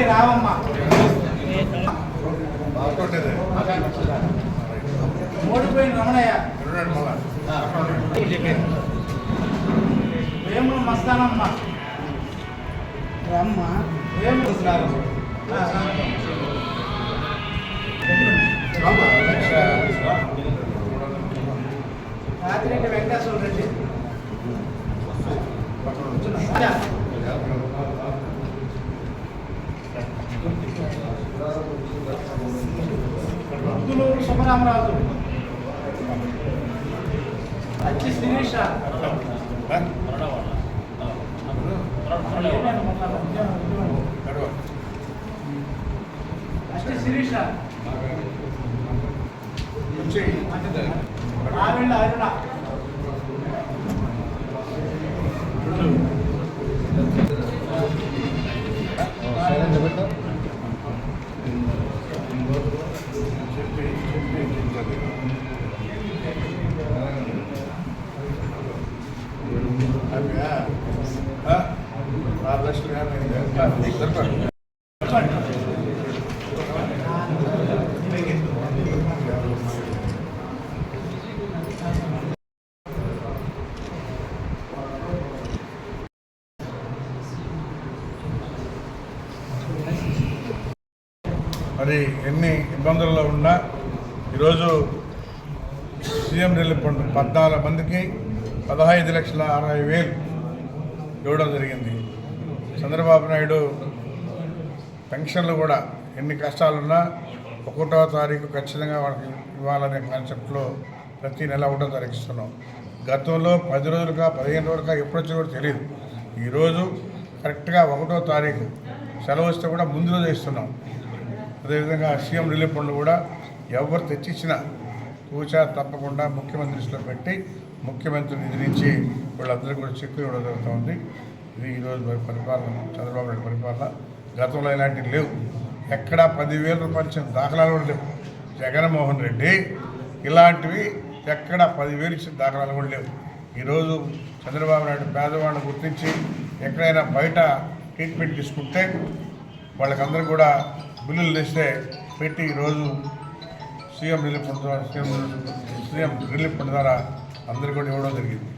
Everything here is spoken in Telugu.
ఓడిపోయి రావమ్మ. ఓడిపోయిన రమణయ్య. వేముల మస్తానమ్మ. అమ్మ వేముల రాత్రి వెంకటేశ్వర రెడ్డి రాజా. ముద్దులూరు సుబ్బరామరాజు అచ్చి శిరీష. అచ్చి శిరీష. ఆవిళ్ళ అరుణ మరి ఎన్ని ఇబ్బందుల్లో ఉన్నా ఈరోజు సీఎం రిలీఫ్ ఫండ్ పద్నాలుగు మందికి పదహైదు లక్షల అరవై వేలు ఇవ్వడం జరిగింది. చంద్రబాబు నాయుడు పెన్షన్లు కూడా ఎన్ని కష్టాలున్నా ఒకటో తారీఖు ఖచ్చితంగా వాళ్ళకి ఇవ్వాలనే కాన్సెప్ట్లో ప్రతి నెల ఒకటో తారీఖు ఇస్తున్నాం. గతంలో పది రోజులుగా పదిహేను రోజులుగా ఎప్పుడు వచ్చి కూడా తెలియదు ఈరోజు కరెక్ట్గా ఒకటో తారీఖు సెలవు వస్తే కూడా ముందు రోజు ఇస్తున్నాం. అదేవిధంగా సీఎం రిలీఫ్ ఫండ్ కూడా ఎవరు తెచ్చిచ్చినా కూచా తప్పకుండా ముఖ్యమంత్రి దృష్టిలో పెట్టి ముఖ్యమంత్రి నిధి నుంచి వీళ్ళందరూ కూడా చెక్కు ఇవ్వడం జరుగుతూ ఉంది ఇది ఈరోజు మరి పరిపాలన చంద్రబాబు నాయుడు పరిపాలన. గతంలో ఇలాంటివి లేవు. ఎక్కడా పదివేల రూపాయలు ఇచ్చిన దాఖలాలు కూడా లేవు. జగన్మోహన్ రెడ్డి ఇలాంటివి ఎక్కడ పదివేలు ఇచ్చిన దాఖలాలు కూడా లేవు. ఈరోజు చంద్రబాబు నాయుడు పేదవాళ్ళని గుర్తించి ఎక్కడైనా బయట ట్రీట్మెంట్ తీసుకుంటే వాళ్ళకందరూ కూడా బిల్లులు తెస్తే పెట్టి ఈరోజు సీఎం రిలీఫ్ ఫండ్ ద్వారా సీఎం సీఎం రిలీఫ్ ఫండ్ ద్వారా అందరికీ కూడా ఇవ్వడం జరిగింది.